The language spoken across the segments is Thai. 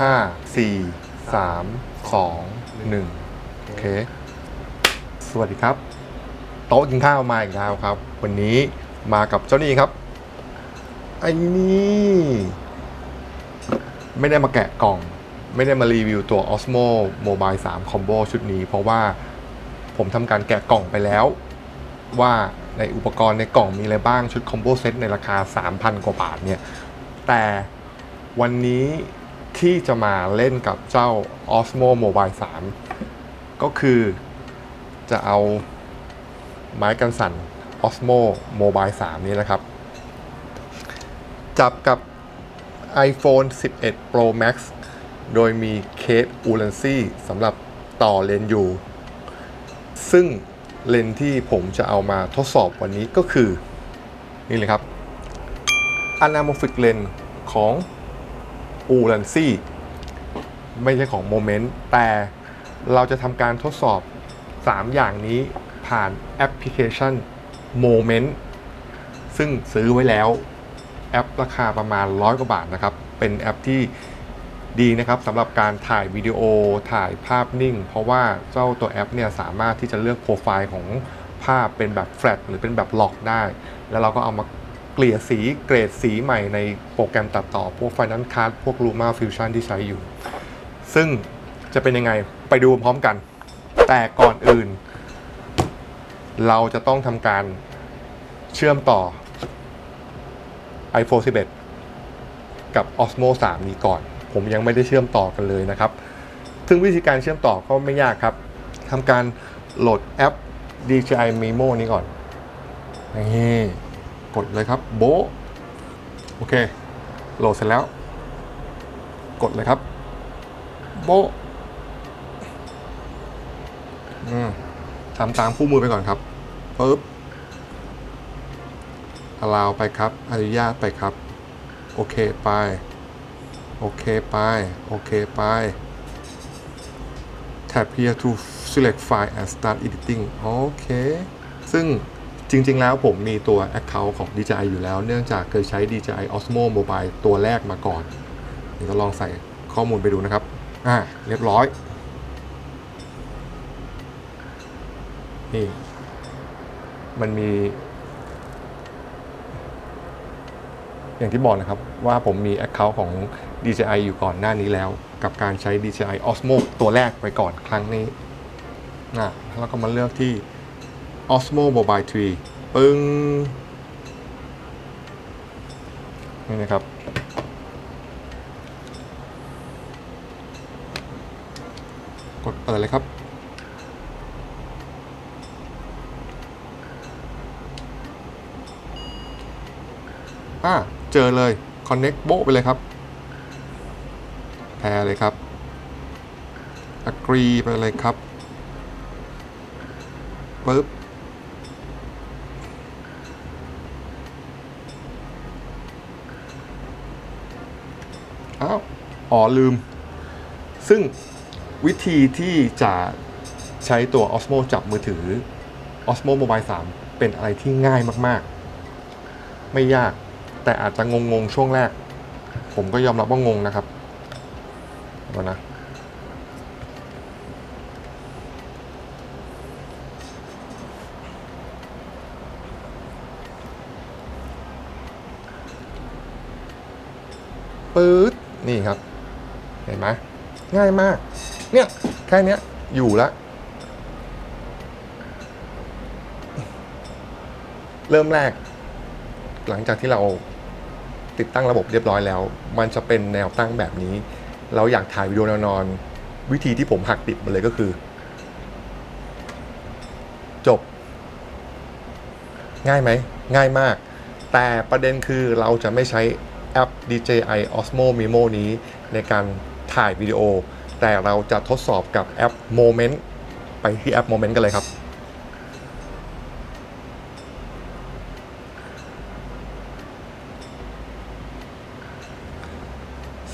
ห้าสี่สามสองหนึ่งโอเค สวัสดีครับ โต๊ะกินข้าวมาอีกแล้วครับ วันนี้มากับเจ้านี่ครับ ไอ้นี่ ไม่ได้มาแกะกล่อง ไม่ได้มารีวิวตัว Osmo Mobile 3 Combo ชุดนี้ เพราะว่าผมทำการแกะกล่องไปแล้วว่า ในอุปกรณ์ในกล่องมีอะไรบ้างชุดคอมโบเซตในราคา 3,000 กว่าบาทเนี่ย แต่วันนี้ที่จะมาเล่นกับเจ้า Osmo Mobile 3 ก็คือจะเอาไม้กันสั่น Osmo Mobile 3 นี้นะครับ จับกับ iPhone 11 Pro Max โดยมีเคส u l a n c y สำหรับต่อเลนส์อยู่ ซึ่ง เลนที่ผมจะเอามาทดสอบวันนี้ก็คือ นี่เลยครับ Anamorphic Lens ของ u l a n c y ไม่ใช่ของ Moment แต่เราจะทำการทดสอบ 3 อย่างนี้ผ่านแอปพลิเคชัน Moment ซึ่งซื้อไว้แล้ว แอปราคาประมาณร้อยกว่าบาทนะครับ เป็นแอปที่ ดีนะครับสำหรับการถ่ายวิดีโอถ่ายภาพนิ่ง เพราะว่าเจ้าตัวแอปเนี่ยสามารถที่จะเลือกโปรไฟล์ของภาพเป็นแบบแฟลตหรือเป็นแบบล็อกได้ แล้วเราก็เอามาเกลี่ยสีเกรดสีใหม่ในโปรแกรมตัดต่อ พวก Final Cut พวก Luma Fusion ที่ใช้อยู่ ซึ่งจะเป็นยังไงไปดูพร้อมกัน แต่ก่อนอื่น เราจะต้องทำการเชื่อมต่อ iPhone 11 กับ Osmo 3 นี้ก่อน ผมยังไม่ได้เชื่อมต่อกันเลยนะครับ ซึ่งวิธีการเชื่อมต่อก็ไม่ยากครับทำการโหลดแอป DJI Mimo นี้ก่อนนี่กดเลยครับโบโอเค โหลดเสร็จแล้ว กดเลยครับ โบทำตามคู่มือไปก่อนครับปึ๊บอลาวไปครับ อนุญาตไปครับ โอเค ไป โอเคไป โอเคไป Tap here to select file and start editing โอเค ซึ่งจริง ๆ แล้วผมมีตัว Account ของ DJI อยู่แล้ว เนื่องจากเคยใช้ DJI Osmo Mobile ตัวแรกมาก่อนเดี๋ยวลองใส่ข้อมูลไปดูนะครับ อ่า เรียบร้อย นี่ มันมี อย่างที่บอกนะครับว่าผมมี Account ของ DJI อยู่ก่อนหน้านี้แล้ว กับการใช้ DJI Osmo ตัวแรกไปก่อนครั้งนี้นะแล้วก็มาเลือกที่ Osmo Mobile 3 ปึ้งนี่นะครับ กดเปิดเลยครับ อ่า เจอเลย Connect โบไปเลยครับ แพรเลยครับ Agree ไปเลยครับปึ๊บอ้าวอ๋อลืม ซึ่งวิธีที่จะใช้ตัว Osmo จับมือถือ Osmo Mobile 3 เป็นอะไรที่ง่ายมาก ๆ ไม่ยาก แต่อาจจะงงๆช่วงแรก ผมก็ยอมรับว่างงนะครับเดี๋ยวนะปื๊ดนี่ครับ เห็นไหมง่ายมาก เนี่ย แค่เนี้ยอยู่ล้วเริ่มแรก หลังจากที่เรา ติดตั้งระบบเรียบร้อยแล้ว มันจะเป็นแนวตั้งแบบนี้ เราอยากถ่ายวิดีโอแนวนอน วิธีที่ผมหักดิบมาเลยก็คือ จบ ง่ายไหม ง่ายมาก แต่ประเด็นคือเราจะไม่ใช้แอป DJI Osmo Mimo นี้ในการถ่ายวิดีโอ แต่เราจะทดสอบกับแอป Moment ไปที่แอป Moment กันเลยครับ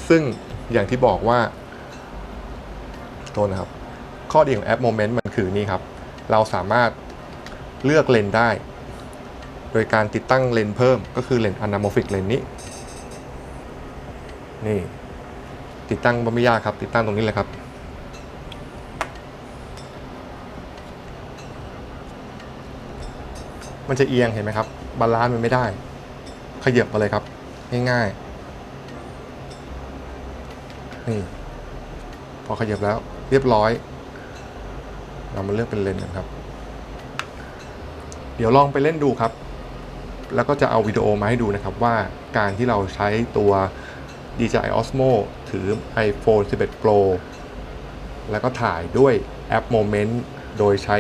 ซึ่งอย่างที่บอกว่าโทษนะครับ ข้อดีของแอป Moment มันคือนี่ครับ เราสามารถเลือกเลนได้ โดยการติดตั้งเลนเพิ่ม ก็คือเลนส์ anamorphic เลนนี้ นี่ ติดตั้งบ่ไม่ยากครับ ติดตั้งตรงนี้เลยครับมันจะเอียงเห็นไหมครับ บาลานซ์มันไม่ได้ ขยับมาเลยครับ ง่ายๆ นี่ พอขยับแล้วเรียบร้อย เรามาเลือกเป็นเลนส์กันครับ เดี๋ยวลองไปเล่นดูครับ แล้วก็จะเอาวิดีโอมาให้ดูนะครับว่าการที่เราใช้ตัว DJI Osmo ถือ iPhone 11 Pro แล้วก็ถ่ายด้วยแอป Moment โดยใช้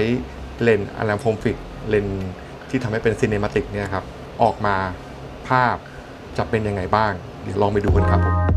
เลนส์ anamorphic เลนส์ที่ทำให้เป็น cinematic เนี่ยครับ ออกมาภาพจะเป็นยังไงบ้าง เดี๋ยวลองไปดูกันครับผม